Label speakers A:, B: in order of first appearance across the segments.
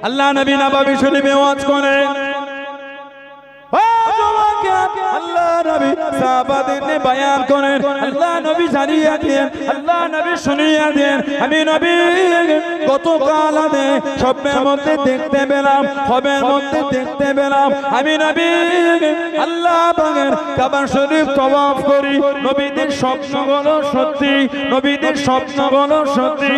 A: আল্লাহ নবী নবাবী শরীফে ওয়াজ আল্লাহ নবী আল্লাহ নবী আল্লাহ আমি নবী মধ্যে দেখতে পেলাম হবের মধ্যে দেখতে পেলাম। আমি নবী বাগের কাবার শরীফ তওয়াফ করি। নবীদের স্বপ্নগুলো সত্যি, নবীদের স্বপ্নগুলো সত্যি।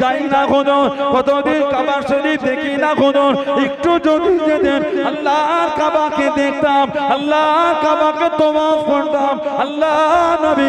A: যাই দেখি একটু আল্লাহ দেখতাম আল্লাহ কাবাকে তোমাফ করতাম। আল্লাহ নবী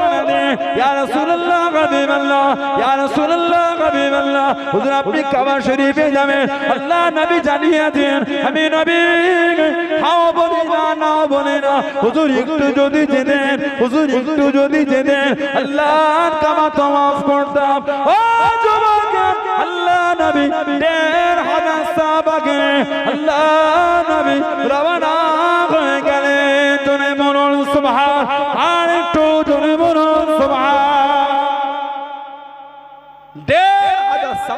A: কানা ইয়া রাসূলুল্লাহ হাবিবাল্লাহ ইয়া রাসূলুল্লাহ হাবিবাল্লাহ হুজুর, আপনি কাবা শরীফে যাবেন। আল্লাহ নবী জানিয়ে দেন আমি নবী হাও বলি না, নাও বলে না। হুজুর, একটু যদি যেতেন হুজুর, একটু যদি যেতেন আল্লাহর কাবা তওয়াফ করতাম। ও যুবক, আল্লাহ নবী, দেড় হাজার সাহাবাকে আল্লাহ নবী রওনা হয়ে গেলেন। জনে মরণ সুবহান আর একটু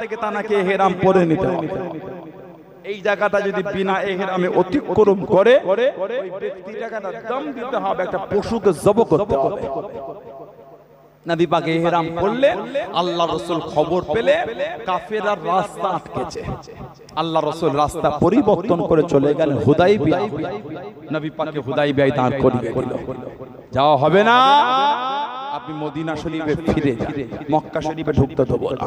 A: থেকে তানাকে পরে নিতে হবে। এই জায়গাটা যদি বিনা অতিক্রম করে, ওই ব্যক্তিটাকে না দম দিতে হবে, একটা পশুকে করতে হবে। নবী আল্লাহ রসুল খবর পেলে কাফেরার রাস্তা আটকেছে। আল্লাহ রসুল রাস্তা পরিবর্তন করে চলে গেলেন হুদাই নবী হুদাই দাঁড় করিয়ে দিল। যাওয়া হবে না। আপনি মদিনা শরীফে ফিরে মক্কা শরীফে ঢুকতে দেবো না।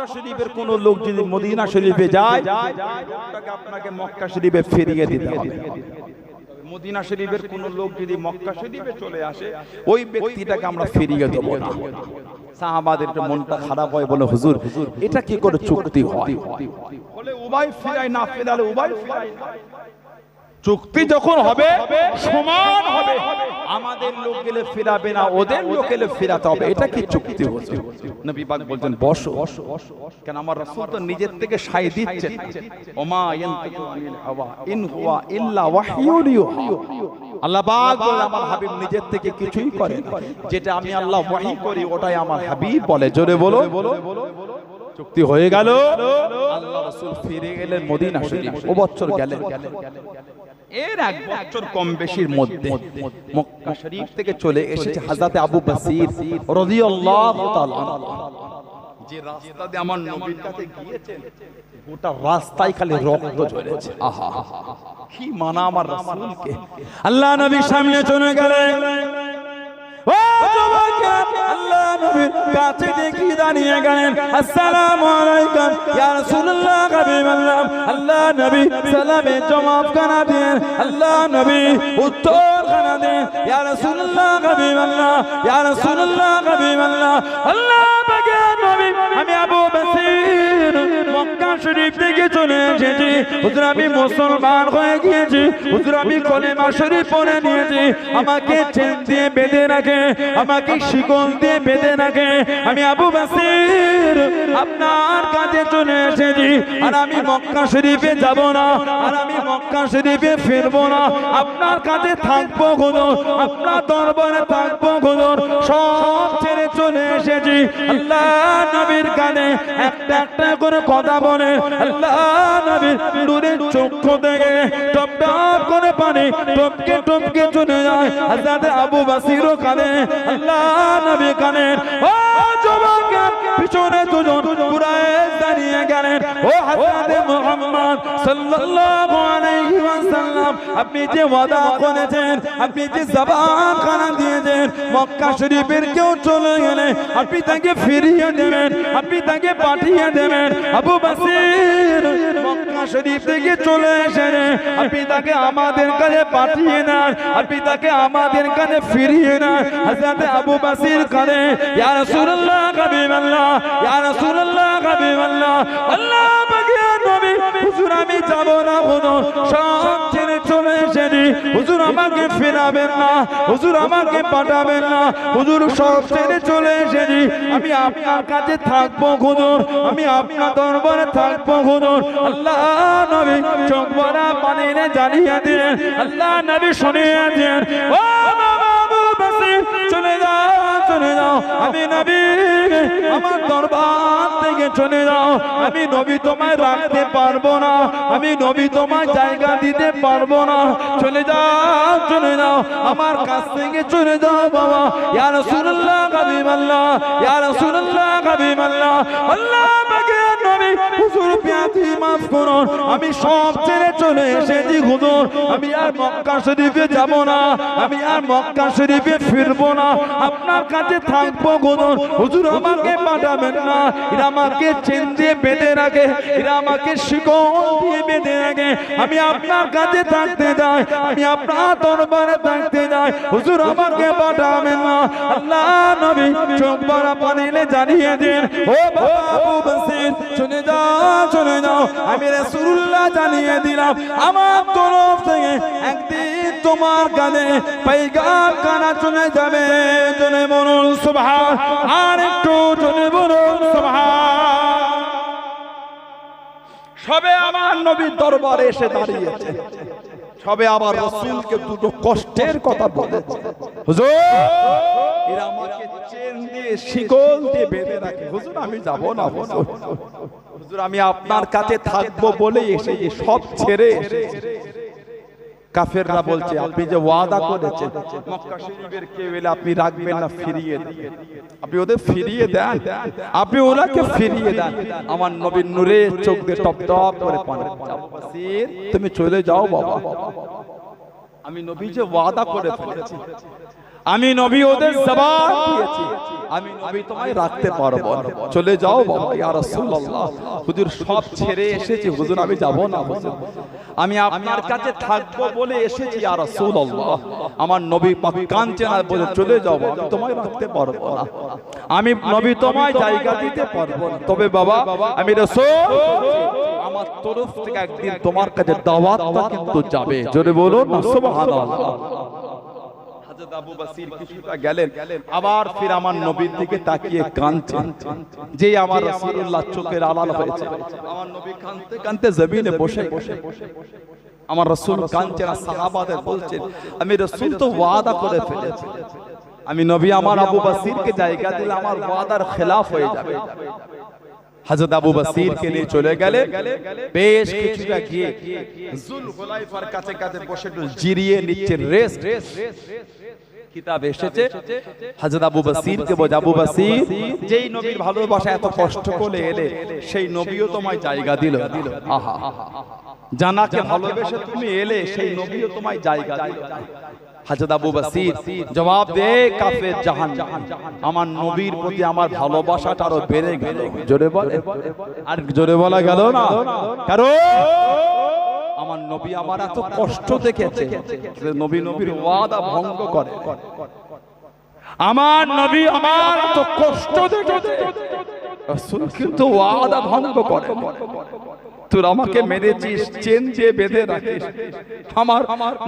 A: মক্কা শরীফের কোন লোক যদি মদিনা শরীফে যায় আপনাকে মক্কা শরীফে ফিরিয়ে দিতে হবে। মদিনা শরীফের কোন লোক যদি মক্কা শরীফে চলে আসে, ওই ব্যক্তিটাকে আমরা ফিরিয়ে দেবো না। সাহাবাদের মনটা খারাপ হয় বলে, হুজুর, এটা কি করে চুক্তি হয়? বলে উভয় ফিরাই না ফেরালে ফিরাই না। চুক্তি যখন হবে সমান হবে। আমাদের লোক গেলে ফেরাবে না ওদের লোক গেলে ফেরাতে হবে। এটা কি চুক্তি হচ্ছে নবী পাক বলছেন বসো কেন আমার রাসূল তো নিজের থেকে সাই দিচ্ছেন। ওমা ইয়ানতিকু আনিল হাওয়া ইন হুয়া ইল্লা ওয়াহয়ুন ইউহা। আল্লাহ পাক বলে আমার হাবিব নিজের থেকে কিছুই করে না। যেটা আমি আল্লাহ ওয়াহি করি ওটাই আমার হাবিব বলে। জোরে বলো। চুক্তি হয়ে গেল। আল্লাহ রাসূল ফিরে গেলেন মদিনা শরীফ। ও বছর গেলেন। এর এক বছর কম বেশির মধ্যে মক্কা শরীফ থেকে চলে এসেছে হযরত আবু বসির রাদিয়াল্লাহু তাআলা যে রাস্তা দিয়ে আমার নবীর কাছে গিয়েছেন গোটা রাস্তায় খালি রক্ত ঝরেছে। আহা কি মানা আমার রাসূলকে? আল্লাহ নবীর সামনে চলে গেলেন। ও যুবকেরা, আল্লাহ নবীর কাছে দেখি দাঁড়িয়ে গেলেন আসসালামু আলাইকুম ইয়া রাসূলুল্লাহ হাবিবাল্লাহ আল্লাহ নবী সালামে জবাব কানা দেন আল্লাহ নবী উত্তর কানা দেন ইয়া রাসূলুল্লাহ হাবিবাল্লাহ ইয়া রাসূলুল্লাহ হাবিবাল্লাহ আল্লাহ পাকের নবী আমি আবু বসির
B: মক্কা শরীফ থেকে চলে এসেছি। হুজুর, আমি মুসলমান হয়ে গিয়েছি। হুজুর, আমি কলেমা শরীফ পড়ে নিয়েছি। আমাকে চেন দিয়ে বেঁধে রাখে, আমাকে শিকল দিয়ে বেঁধে রাখে। আমি আবু বাসির আপনার কাছে চলে এসেছি। আর আমি মক্কা শরীফে যাব না, আর আমি মক্কা শরীফে ফিরবো না। আপনার কাছে থাকব কোনো আপনার দরবারে থাকব কোনো সব চলে এসেছি। আল্লাহ নবীর কানে একটা একটা করে কথা বলে। আল্লাহ নবীর নূরের চক্ষু থেকে টপ টপ করে পানি টপকে টপকে চলে যায়। হাজার আবু বাসির কানে। আল্লাহ নবী কানে। ও জবানকে পিছনে দুজন গেলেন ও হাজরাতে মুহাম্মদ সাল্লাল্লাহু আলাইহি ওয়াসাল্লাম, আপনি যে ওয়াদা করেছেন, আপনি যে জবান খানা দিয়েছেন, মক্কা শরীফের কেউ চলে গেলে আপনি তাকে ফিরিয়ে দেবেন, আপনি তাকে পাঠিয়ে দেবেন। আবু বাসির মক্কা শরীফ থেকে চলে এসেছে, আপনি তাকে আমাদের কাছে পাঠিয়ে নেন আপনি তাকে আমাদের কাছে ফিরিয়ে নেন হযরত আবু বাসির কানে ইয়া রাসূলুল্লাহ, হাবিবাল্লাহ, ইয়া রাসূলুল্লাহ হাবিবাল্লাহ আল্লাহ পাকের নবী হুজুর আমি যাব না হুজুর সব ছেড়ে চলে এসেছি। হুজুর আমাকে ফেরাবেন না, হুজুর আমাকে পাঠাবেন না। হুজুর সব ছেড়ে চলে এসেছি। আমি আপনার কাছে থাকব হুজুর আমি আপনার দরবারে থাকব হুজুর আল্লাহ নবী চোখ ভরা পানি জানিয়ে দিলেন। আল্লাহ নবী শুনিয়ে দিলেন। ও চলে যাও। আমি নবী, আমার দরবার থেকে চলে যাও। আমি নবী তোমায় রাখতে পারব না। আমি নবী তোমায় জায়গা দিতে পারব না। চলে যাও চলে যাও। আমার কাছ থেকে চলে যাও বাবা। ইয়ার সুরল্লাহ কবি মাল্লা ইয়ার সুরল্লাহ কবি মাল্লা আল্লাহ নবী হুজুর পিয়াতি মাফ করুন আমি সব ছেড়ে চলে এসেছি হুজুর। আমি আর মক্কা শরীফে যাব না, আমি আর মক্কা শরীফে ফিরবো না। আপনার কাছে থাকব হুজুর। হুজুর আমাকে পাঠাবেন না। এরা আমাকে চেন দিয়ে বেঁধে রাখে, এরা আমাকে শিকল দিয়ে বেঁধে রাখে। আমি আপনার কাছে থাকতে যাই আমি আপনার দরবারে থাকতে যাই হুজুর আমাকে পাঠাবেন না। আল্লাহ নবী চোখ ভরা পানিলে জানিয়ে দিন, ও বাবা চলে যাও চলে যাও। আমি জানিয়ে দিলাম, আমার তরফ থেকে একদিন তোমার চলে যাবে। চলে বলুন আর একটু চলে বলুন
A: সবে আমার নবীর দরবারে এসে দাঁড়িয়েছে। সবে আবার রসুলকে দুটো কষ্টের কথা বলেছে। হুজুর, এরা আমাকে শিকল দিয়ে বেঁধে রাখে। হুজুর, আমি যাব না, হুজুর। আমি আপনার কাছে থাকব বলে এসে সব ছেড়ে কাফেররা বলছে, আপনি যে ওয়াদা করেছেন, মক্কা শরীফের আপনি রাখবেন না, ফিরিয়ে দেন। আপনি ওদের ফিরিয়ে দেন। আপনি ওনাকে ফিরিয়ে দেন। আমার নবীন নূরে চোখ দিয়ে টপ টপ করে তুমি চলে যাও বাবা। আমি নবী যে ওয়াদা করে ফেলেছি আমি নবী ওদের জবাব দিয়েছি। আমি নবী তোমায় রাখতে পারব। চলে যাও বাবা ইয়া রাসূলুল্লাহ। হুজুর সব ছেড়ে এসেছি। হুজুর আমি যাব না হুজুর। আমি আপনার কাছে থাকব বলে এসেছি ইয়া রাসূলুল্লাহ। আমার নবী পাক কাঁদছে না বলে চলে যাও আমি তোমায় রাখতে পারব না। আমি নবী তোমায় জায়গা দিতে পারব না। তবে বাবা আমি রাসূল আমার তরফ থেকে একদিন তোমার কাছে দাওয়াতটা কিন্তু যাবে। জোরে বলুন সুবহানাল্লাহ। হযরত আবু বাসির কিছুটা গেলেন আবার ফির আমার নবীর দিকে তাকিয়ে কাঁদছেন যে আমার রাসূলুল্লাহ চোখের আড়াল হয়েছে। আমার নবী কাঁদতে কাঁদতে জমিনে বসে বসে আমার রাসূল কাঁদছেন আর সাহাবাদের বলছেন আমি রাসূল তো ওয়াদা করে ফেলেছি। আমি নবী আমার আবু বাসিরকে জায়গা দিলে আমার ওয়াদার খেলাফ হয়ে যাবে। হযরত আবু বাসির কে নিয়ে চলে গেলে বেশ কিছুটা গিয়ে জুল হুলাইফার কাছে কাছে বসে জিরিয়ে নিচ্ছে রেস্ট কিতাব এসেছে। হযরত আবু বাসির কে বলে আবু বাসির যেই নবীর ভালোবাসা এত কষ্ট করে এলে সেই নবীও তোমায় জায়গা দিল। আহা। জানাকে ভালোবেসে তুমি এলে সেই নবীও তোমায় জায়গা দিল। হাজরত আবু বাসির জবাব দে কাফের জাহান। আমার নবীর প্রতি আমার ভালোবাসাটা আরও বেড়ে গেল। জোরে বলে। আর জোরে বলা গেল না? কারণ আমার নবী আমার এত কষ্ট দেখেছে। যে নবী নবীর ওয়াদা ভঙ্গ করে। আমার নবী আমার এত কষ্ট দেখেছে। রাসূল কিন্তু ওয়াদা ভঙ্গ করে। তোর আমাকে মেরেছিস চেন দিয়ে বেঁধে রাখিস। আমার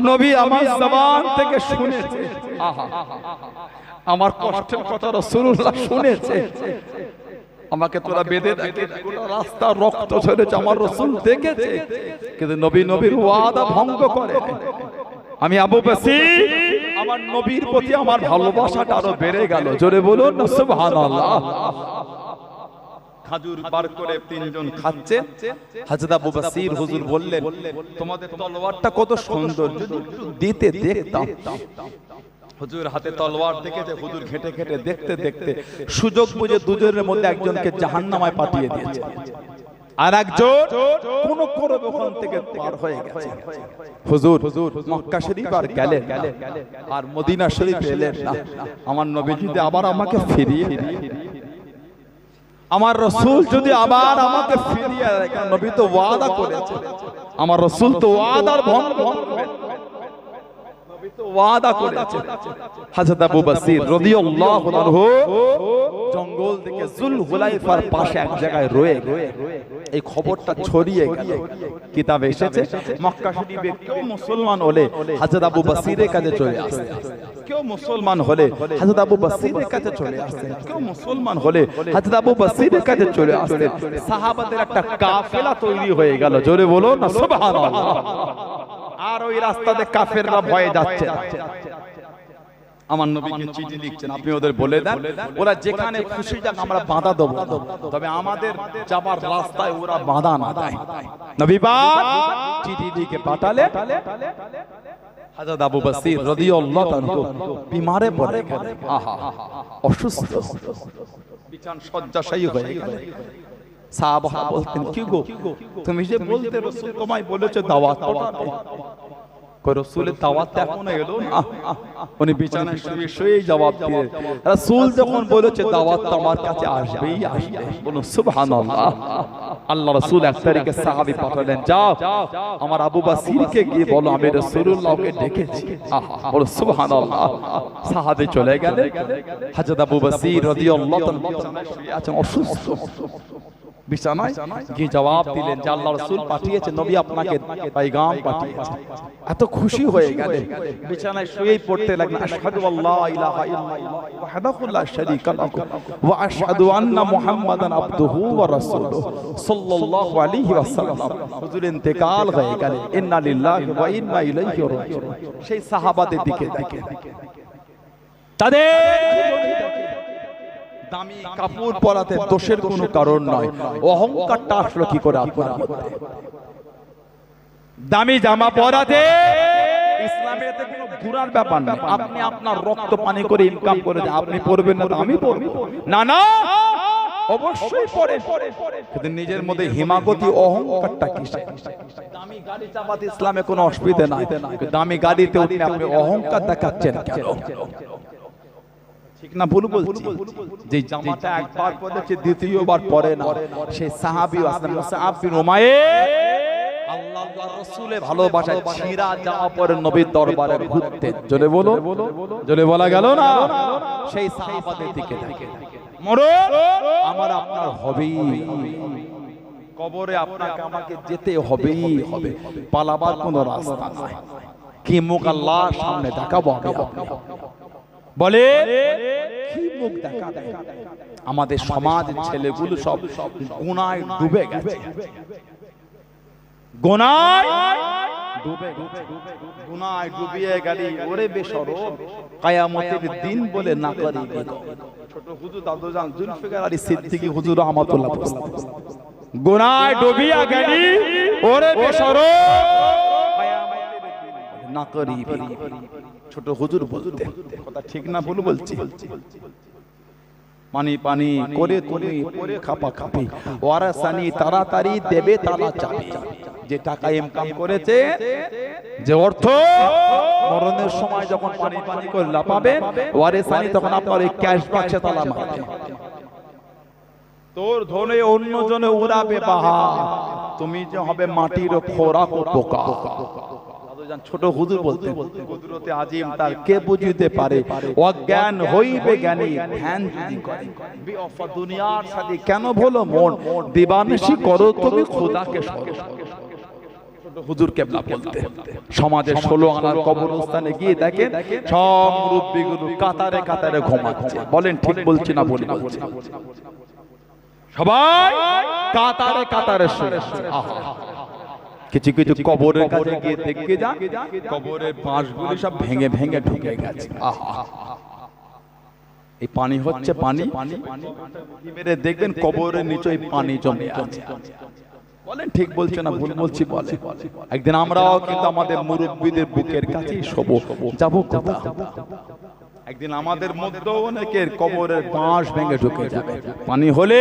A: নবী আমার জবান থেকে শুনেছে। আহা আমার কষ্টের কথা রাসূলুল্লাহ শুনেছে। আমাকে তোরা বেঁধে রাখিস রাস্তা রক্ত ঝরেছে আমার রসুল দেখেছে। কিন্তু নবী নবীর ওয়াদা ভঙ্গ করে। আমি আবু বসির আমার নবীর প্রতি আমার ভালোবাসাটা আরও বেড়ে গেল। জোরে বলুন সুবহানাল্লাহ। খাজুর বার করে তিনজন খাচ্ছে। বসির হুজুর বললেন, তোমাদের তলোয়ারটা কত সুন্দর, যদি দিতে দেখতাম। হুজুর হাতে তলোয়ার দেখেছে, হুজুর ঘেটে ঘেটে দেখতে দেখতে সুযোগ বুঝে দুজনের মধ্যে একজনকে জাহান্নামায় পাঠিয়ে দিয়েছে। আর একজন কোন করে ওখান থেকে পার হয়ে গেছে। হুজুর, মক্কা শরীফ আর গেলেন না। আর মদিনা শরীফ এলেন না। আমার নবী যদি আবার আমাকে ফিরিয়ে আমার রসুল যদি আবার আমাকে ফিরিয়ে তো ওয়াদা আমার রসুল তো জঙ্গল থেকে পাশে এক জায়গায় রয়ে এই খবরটা ছড়িয়ে কিতাবে এসেছে মুসলমান হলে হযরত আবু বসিরের কাছে চলে আসে কেউ মুসলমান হলে হযরত আবু বসিরের কাছে চলে আসে কেউ মুসলমান হলে হযরত আবু বসিরের কাছে চলে আসে সাহাবাদের একটা কাফেলা তৈরি হয়ে গেল। জোরে বলো না, সুবহানাল্লাহ। আর ওই রাস্তাতে কাফেররা ভয়ে যাচ্ছে। আমার নবীকে চিঠি লিখছেন, আপনি ওদের বলে দেন। ওরা যেখানে খুশি যাক আমরা বাধা দেবো। তবে আমাদের যাবার রাস্তায় ওরা বাধা না দেয়। নবী চিঠি লিখে পাঠালে হাজরত আবু বসির রাদিয়াল্লাহু তাআলা বিমারে পড়ে গেলেন আহা অসুস্থ। বিছান শয্যাশায়ী হয়ে গেলেন সাহাবা বলতেন কি গো? তুমি যে বলতে রাসূল তোমায় বলেছে দাওয়াত পাঠাতে রসুলের দাওয়াত এখনও এলো? না উনি বিছানায় শুয়ে জবাব রাসূল যখন বলেছে দাওয়াত আমার কাছে আসবেই আসবে বলুন সুবহানাল্লাহ। আল্লাহ রাসূল এক তারিখে সাহাবী পাঠালেন যাও আমার আবু বাসিরকে গিয়ে বলো আমি রাসূলুল্লাহকে ডেকেছি। বলো সুবহানাল্লাহ। সাহাবী চলে গেলেন। হযরত আবু বাসির রাদিয়াল্লাহু তাআলা বিছানায় শুয়ে আছেন অসুস্থ। বিছানায় গিয়ে জবাব দিলেন যে আল্লাহ রাসূল পাঠিয়েছে নবী আপনাকে পাঠিয়েছে এত খুশি হয়ে গেলেন। বিছানায় শুয়েই পড়তে লাগলেন। আশহাদু আল্লা ইলাহা ইল্লাল্লাহ ওয়াহদাহু লা শারীকা লাহু ওয়া আশহাদু আন্না মুহাম্মাদান আবদুহু ওয়া রাসূলুহু সাল্লাল্লাহু আলাইহি ওয়াসাল্লাম। হুজুর ইন্তেকাল হয়ে গেলেন। ইন্না লিল্লাহি ওয়া ইন্না ইলাইহি রাজিউন। সেই সাহাবাদের দিকে। দেখে তাদের দামি কাপড় পরাতে দোষের কোনো কারণ নয়। অহংকারটা আসলো কি করে আপনার মধ্যে? দামি জামা পরাতে কোনো ঘুরার ব্যাপার না আপনি আপনার রক্ত পানি করে ইনকাম করে দেন। আপনি পড়বেন না আমি পড়ব। না না অবশ্যই পড়ে। কিন্তু নিজের মধ্যে হিমাগতি অহংকারটা কিসে দামি গাড়ি চাপাতে ইসলামে কোনো অসুবিধা নাই। দামি গাড়িতে উঠলে আপনি অহংকার দেখাচ্ছেন কেন? ঠিক না ভুল বলছি? যে জামাটা একবার পরেছে দ্বিতীয়বার পরে না। সেই সাহাবী আসলাম সাহাব বিন উমায়ে আল্লাহ রাসূলের ভালোবাসায় ছিঁড়া জামা পরে নবীর দরবারে ঘুরতে। জোরে বলো? জোরে বলা গেল না? সেই সাহাবাদের দিকে মরণ আমার আপনার হবেই। কবরে আপনাকে আমাকে যেতে হবেই। হবে পালাবার কোনো রাস্তা নাই। কি মুখ আল্লাহ সামনে দেখাবো আমি বলে আমাদের সমাজ ছেলেগুলো সব গুনায় ডুবে গেছে। গুনায় ডুবে গেছে। গুনায় ডুবিয়ে গেলি ওরে বেশরম কায়ামতের দিন বলে না করি ছোট হুজুর দাদুজান জুলফিকার আলী সিদ্দিকী হুজুর রহমাতুল্লাহ গুনায় ডুবিয়া গেলি ওরে দিন ছোট হুজুর কথা ঠিক না ভুল বলছি। পানি পানি, করে তুমি করে খাপা খাপি। ওরা সানি তাড়াতাড়ি দেবে, তালা চাবি যে টাকা ইনকাম করেছে, যে অর্থ, মরণের সময় যখন পানি পানি করে লাপাবে ওয়ারে সানি তখন আপনার ওই ক্যাশ বাক্সে তালা মারবে। তোর ধনে অন্য জনে উড়াবে বাহা। তুমি যে হবে মাটির খোরাক পোকা। যান ছোট হুজুর বলতে কুদরতে আজিম তার কে বুঝিতে পারে অজ্ঞান হইবে জ্ঞানী ধ্যান যদি করে দুনিয়ার সাথে কেন ভুলো মন দিবানিশি করো তুমি খোদাকে স্মরণ হুজুর কেবলা বলতে সমাজের ষোলো আনার কবরস্থানে গিয়ে দেখেন সব মুরব্বীগুলো কাতারে কাতারে ঘুমাচ্ছে বলেন ঠিক বলছি না বলি সবাই কাতারে কাতারে শুয়ে। আহা। কিছু কিছু কবরের কাছে গিয়ে দেখে যান। কবরের বাঁশগুলি সব ভেঙে ভেঙে ঢুকে গেছে। আহা। এই পানি হচ্ছে পানি মেরে দেখবেন কবরের নিচে এই পানি জমে আছে। বলেন ঠিক বলছে না ভুল বলছি বলে একদিন আমরাও কিন্তু আমাদের মুরব্বীদের বুকের কাছেই শোবো। যাব কোথা একদিন আমাদের মধ্যেও অনেকের কবরের বাঁশ ভেঙে ঢুকে যাবে। পানি হলে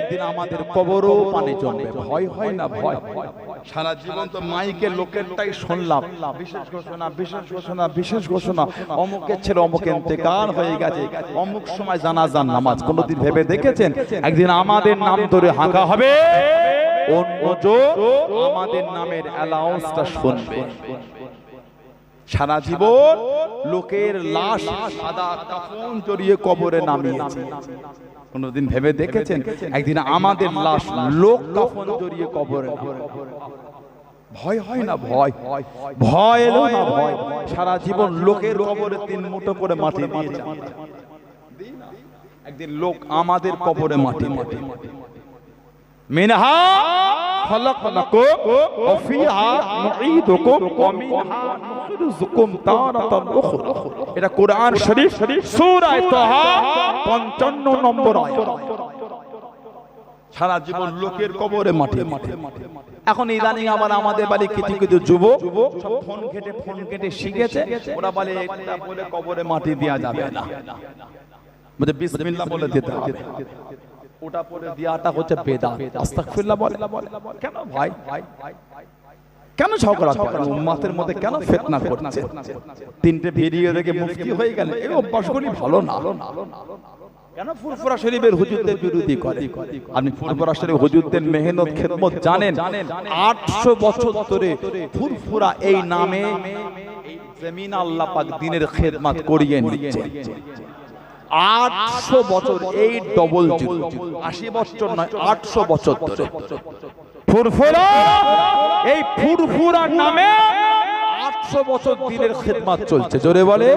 A: একদিন আমাদের কবরও পানি জমবে। ভয় হয় না ভয় ভয় সারা জীবন তো মাইকে লোকেরটাই শুনলাম। বিশেষ ঘোষণা বিশেষ ঘোষণা বিশেষ ঘোষণা। অমুকের ছেলে অমুক ইন্তেকাল হয়ে গেছে। অমুক সময় জানাজান নামাজ। কোনোদিন ভেবে দেখেছেন? একদিন আমাদের নাম ধরে হাঁকা হবে। আমাদের নামের অ্যালাউন্সটা শুনবে। সারা জীবন লোকের লাশ সাদা কাফন জড়িয়ে কবরে নামিয়েছে কোনদিন ভেবে দেখেছেন? একদিন আমাদের লাশ লোক কাফন জড়িয়ে কবরে ভয় হয় না ভয় ভয়? এলো না ভয়? সারা জীবন লোকের কবরে তিন মুঠো করে মাটি দিয়েছে। একদিন লোক আমাদের কবরে মাটি মাটি মিনহা! এটা কোরআন শরীফ, সূরা তাহা 55 নম্বর সারা জীবন লোকের কবরে মাঠে মাঠে। এখন ইদানিং আবার আমাদের বাড়ি কিছু কিছু যুবক ফোন কেটে ফোন কেটে শিখেছে। ওরা বলে বলে কবরে মাটি দেওয়া যাবে না। বিসমিল্লাহ বলে দিতে হবে। ওটা পরে দেওয়াটা হচ্ছে বেদা আস্তাগফিরুল্লাহ বলে। কেন ভাই? কেন ঝগড়া করেন উম্মাতের মধ্যে কেন ফিতনা করছে? তিনটে ভিডিও দেখে মুফতি হয়ে গেল এই অভ্যাসগুলি ভালো না। কেন ফুরফুরা শরীফের হুজুরদের বিরোধী করে? আপনি ফুরফুরা শরীফ হুজুরদের মেহনত খেদমত জানেন? আটশো বছর ধরে ফুরফুরা এই নামে জমিন আল্লাহ পাক দিনের খেদমত করিয়ে নিচ্ছে। আটশো বছর এই ডবল আশি বছর নয় আটশো বছর ধরে। ফুরফুরা এই ফুরফুরার নামে আটশো বছর দিনের খেদমাত চলছে। জোরে বলে।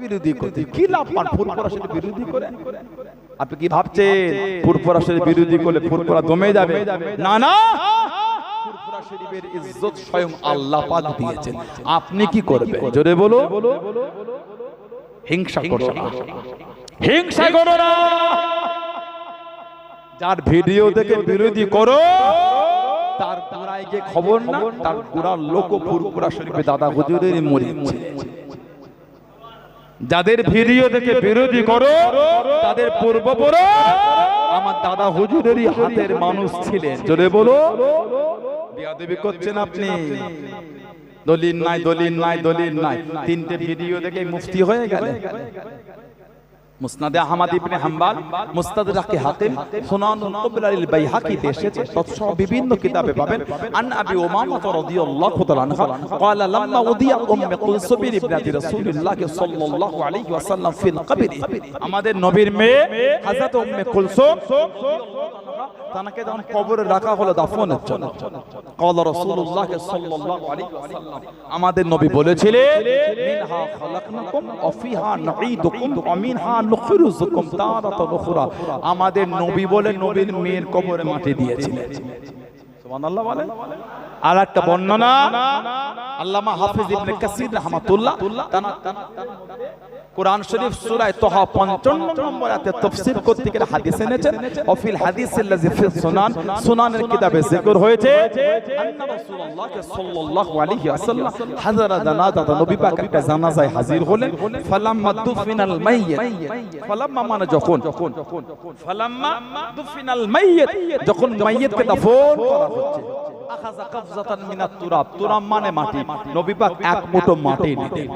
A: বিরোধী করতে কি লাভ পান ফুরফুরা বিরোধী করে? আপনি কি ভাবছেন? ফুরফুরা সেটা বিরোধী করলে ফুরফুরা দমে যাবে? না না। শরীফের ইজ্জত স্বয়ং আল্লাহ পাক দিয়েছেন। আপনি কি করবেন? জোরে বলো। হিংসা করো না। হিংসা করো না। যার ভিডিও দেখে বিরোধী করো তার গোড়ায় গিয়ে খবর না তার গোড়ার লোক ফুরপুরা শরীফে দাদা হুজুরের মরিচ্ছে যাদের ভিডিও দেখে বিরোধী করো তাদের পূর্বপুরো আমার দাদা হুজুরেরই হাতের মানুষ ছিলেন। জোরে বলো। বিয়াদবি করছেন আপনি। দলিল নাই দলিল নাই দলিল নাই তিনটে ভিডিও দেখে মুফতি হয়ে গেলে মুসনাদে আহমদ ইবনে হাম্বাল মুস্তাদরাকে হাকিম সুনান কুবরা আল বাইহাকিতে এসেছে তৎসহ বিভিন্ন কিতাবে পাবেন আন আবি উমামা রাদিয়াল্লাহু তাআলা আনহা قال لما উদিয়া উম্মে কুলসুম ইবনাতি রাসূলুল্লাহ সাল্লাল্লাহু আলাইহি ওয়াসাল্লাম ফিল কবরি আমাদের নবীর মেয়ে হযরত উম্মে কুলসুম তাকে যখন কবরে রাখা হলো দাফনের জন্য قال রাসূলুল্লাহ সাল্লাল্লাহু আলাইহি ওয়াসাল্লাম আমাদের নবী বলেছিলেন মিনহা খালাকনাকুম ওয়া ফিহা নুঈদুকুম ওয়া মিনহা নুখরিজুকুম তারাতান উখরা আমাদের নবী বলে নবীর মেয়ের কবরে মাটি দিয়েছিলেন সুবহানাল্লাহ বলেন আর একটা বর্ণনা আল্লামা হাফিজ ইবনে কাসির রাহমাতুল্লাহ তানা কোরআন শরীফ সূরা তোহা 55 নম্বর আয়াতে তাফসীর করতে হাদিস এনেছেন। অফিল হাদিস আল্লাযী ফি সুনান, সুনানের কিতাবে যিকর হয়েছে। আন্না রাসূলুল্লাহ সাল্লাল্লাহু আলাইহি ওয়াসাল্লাম হাজারা জানাজা নবী পাক একটা জানাজায় হাজির হলেন। ফালাম্মা দুফিনাল মাইয়িত, ফালাম্মা মানে যখন, ফালাম্মা দুফিনাল মাইয়িত, যখন মাইয়িতকে দাফন করা হচ্ছে। আখাযা কবজাতান মিনাত তুরাব তুরাব মানে মাটি। নবী পাক এক মুঠো মাটি নিতেন।